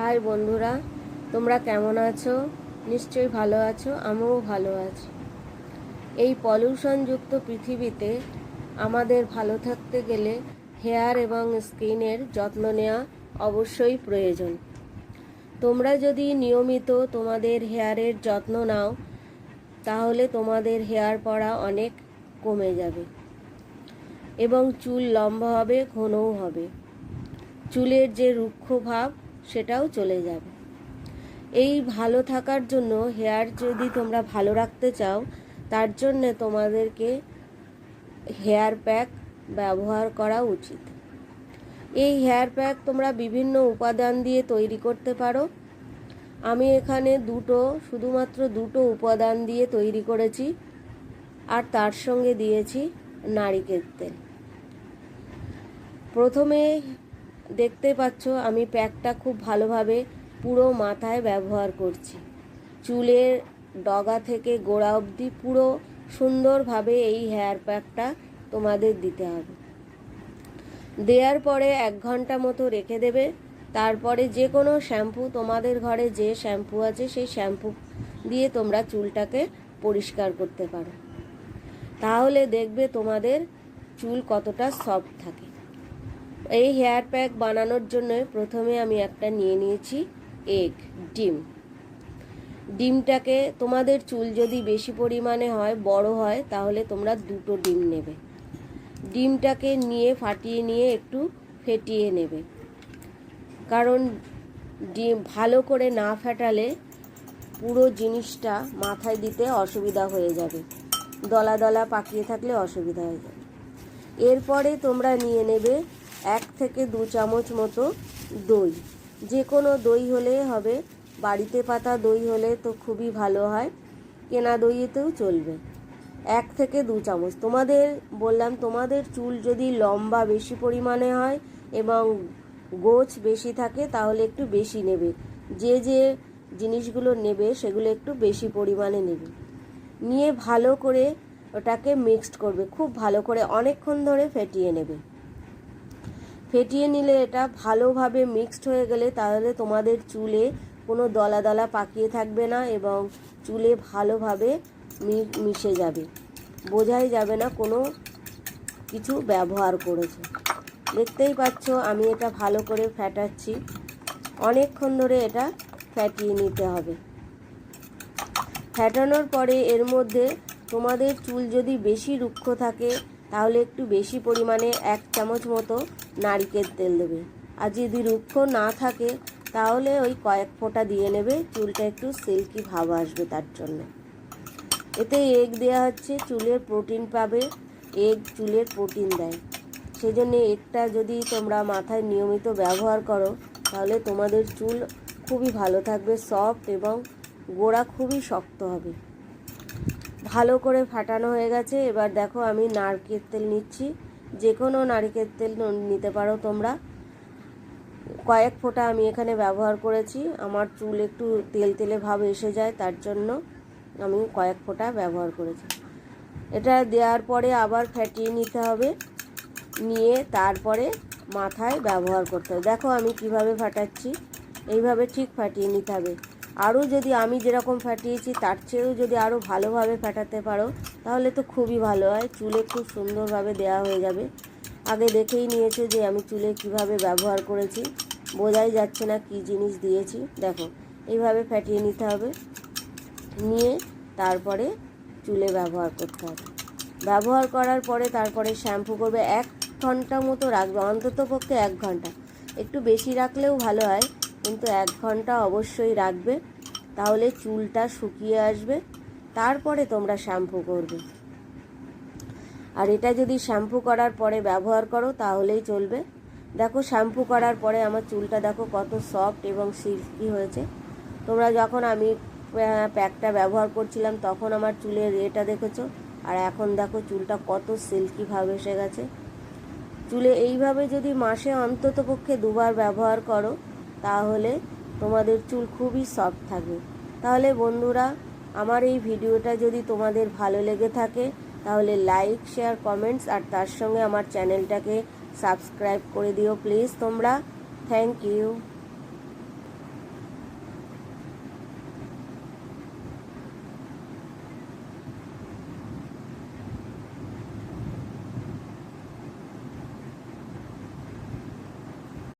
High বন্ধুরা, তোমরা কেমন আছো? নিশ্চয়ই ভালো আছো, আমিও ভালো আছি। এই পলিউশনযুক্ত পৃথিবীতে আমাদের ভালো থাকতে গেলে হেয়ার এবং স্কিনের যত্ন নেওয়া অবশ্যই প্রয়োজন। তোমরা যদি নিয়মিত তোমাদের হেয়ারের যত্ন নাও, তাহলে তোমাদের হেয়ার পড়া অনেক কমে যাবে এবং চুল লম্বা হবে, ঘনও হবে। চুলের যে রুক্ষ ভাব সেটাও চলে যাবে। এই ভালো থাকার জন্য হেয়ার যদি তোমরা ভালো রাখতে চাও, তার জন্য তোমাদেরকে হেয়ার প্যাক ব্যবহার করা উচিত। এই হেয়ার প্যাক তোমরা বিভিন্ন উপাদান দিয়ে তৈরি করতে পারো। আমি এখানে দুটো, শুধুমাত্র দুটো উপাদান দিয়ে তৈরি করেছি আর তার সঙ্গে দিয়েছি নারিকেল তেল। প্রথমে দেখতে পাচ্ছ, আমি প্যাকটা খুব ভালোভাবে পুরো মাথায় ব্যবহার করছি। চুলের ডগা থেকে গোড়া অবধি পুরো সুন্দরভাবে এই হেয়ার প্যাকটা তোমাদের দিতে হবে। দেওয়ার পরে এক ঘণ্টা মতো রেখে দেবে। তারপরে যে কোনো শ্যাম্পু, তোমাদের ঘরে যে শ্যাম্পু আছে, সেই শ্যাম্পু দিয়ে তোমরা চুলটাকে পরিষ্কার করতে পারো। তাহলে দেখবে তোমাদের চুল কতটা সফট থাকে। এই হেয়ার প্যাক বানানোর জন্য প্রথমে আমি একটা নিয়ে নিয়েছি এগ, ডিম। ডিমটাকে তোমাদের চুল যদি বেশি পরিমাণে হয়, বড় হয়, তাহলে তোমরা দুটো ডিম নেবে। ডিমটাকে নিয়ে ফাটিয়ে নিয়ে একটু ফেটিয়ে নেবে। কারণ ডিম ভালো করে না ফাটালে পুরো জিনিসটা মাথায় দিতে অসুবিধা হয়ে যাবে। দলা দলা পাকিয়ে থাকলে অসুবিধা হয়ে যাবে। এরপরে তোমরা নিয়ে নেবে এক থেকে দু চামচ মতো দই। যে কোনো দই হলে হবে। বাড়িতে পাতা দই হলে তো খুবই ভালো হয়। কেনা দইয়েতেও চলবে। এক থেকে দু চামচ। তোমাদের, বললাম, তোমাদের চুল যদি লম্বা বেশি পরিমাণে হয় এবং গোছ বেশি থাকে, তাহলে একটু বেশি নেবে। যে যে জিনিসগুলো নেবে, সেগুলো একটু বেশি পরিমাণে নেবে। নিয়ে ভালো করে ওটাকে মিক্সড করবে। খুব ভালো করে অনেকক্ষণ ধরে ফেটিয়ে নেবে। ফেটিয়ে নিলে এটা ভালোভাবে মিক্সড হয়ে গেলে তাহলে তোমাদের চুলে কোনো দলা দলা পাকিয়ে থাকবে না এবং চুলে ভালোভাবে মিশে যাবে। বোঝাই যাবে না কোনো কিছু ব্যবহার করেছে। দেখতেই পাচ্ছ আমি এটা ভালো করে ফ্যাটাচ্ছি অনেকক্ষণ ধরে এটা ফ্যাটিয়ে নিতে হবে। ফ্যাটানোর পরে এর মধ্যে তোমাদের চুল যদি বেশি রুক্ষ থাকে তাহলে একটু বেশি পরিমাণে এক চামচ মতো নারিকেল তেল দেবে। আর যদি রুক্ষ না থাকে, তাহলে ওই কয়েক ফোঁটা দিয়ে নেবে, চুলটা একটু সিল্কি ভাব আসবে তার জন্য। এতে এগ দেওয়া হচ্ছে চুলের প্রোটিন পাবে এগ চুলের প্রোটিন দেয়। সেই জন্য এগটা যদি তোমরা মাথায় নিয়মিত ব্যবহার করো, তাহলে তোমাদের চুল খুবই ভালো থাকবে সফট এবং গোড়া খুবই শক্ত হবে। ভালো করে ফাটানো হয়ে গেছে। এবার দেখো আমি নারকেল তেল নিচ্ছি। যে কোনো নারকেল তেল নিতে পারো তোমরা। কয়েক ফোঁটা আমি এখানে ব্যবহার করেছি। আমার চুল একটু তেল তেলে ভাব এসে যায়, তার জন্য আমি কয়েক ফোঁটা ব্যবহার করেছি। এটা দেওয়ার পরে আবার ফ্যাটিয়ে নিতে হবে। নিয়ে তারপরে মাথায় ব্যবহার করতে হবে। দেখো আমি কীভাবে ফাটাচ্ছি। এইভাবে ঠিক ফাটিয়ে নিতে হবে। আরও যদি আমি যেরকম ফাটিয়েছি, তার চেয়েও যদি আরও ভালোভাবে ফাটাতে পারো, তাহলে তো খুবই ভালো হয়। চুলে খুব সুন্দরভাবে দেওয়া হয়ে যাবে। আগে দেখেই নিয়েছে যে আমি চুলে কীভাবে ব্যবহার করেছি। বোঝাই যাচ্ছে না কি জিনিস দিয়েছি। দেখো, এইভাবে ফাটিয়ে নিতে হবে। নিয়ে তারপরে চুলে ব্যবহার করতে হবে। ব্যবহার করার পরে তারপরে শ্যাম্পু করবে। এক ঘণ্টা মতো রাখবে অন্তত পক্ষে এক ঘণ্টা। একটু বেশি রাখলেও ভালো হয়। কিন্তু এক ঘণ্টা অবশ্যই রাখবে। তাহলে চুলটা শুকিয়ে আসবে। তারপরে তোমরা শ্যাম্পু করবে। আর এটা যদি শ্যাম্পু করার পরে ব্যবহার করো, তাহলেই চলবে। দেখো, শ্যাম্পু করার পরে আমার চুলটা দেখো কত সফট এবং সিল্কি হয়েছে। তোমরা যখন আমি প্যাকটা ব্যবহার করছিলাম, তখন আমার চুলের এটা দেখেছ? আর এখন দেখো, চুলটা কত সিল্কি ভাব এসে গেছে। চুলে এইভাবে যদি মাসে অন্তত পক্ষে দুবার ব্যবহার করো তাহলে তোমাদের চুল খুবই সফট থাকে। তাহলে বন্ধুরা, আমার এই ভিডিওটা যদি তোমাদের ভালো লেগে থাকে, তাহলে লাইক শেয়ার কমেন্টস আর তার সঙ্গে আমার চ্যানেলটাকে সাবস্ক্রাইব করে দিও প্লিজ তোমরা। Thank you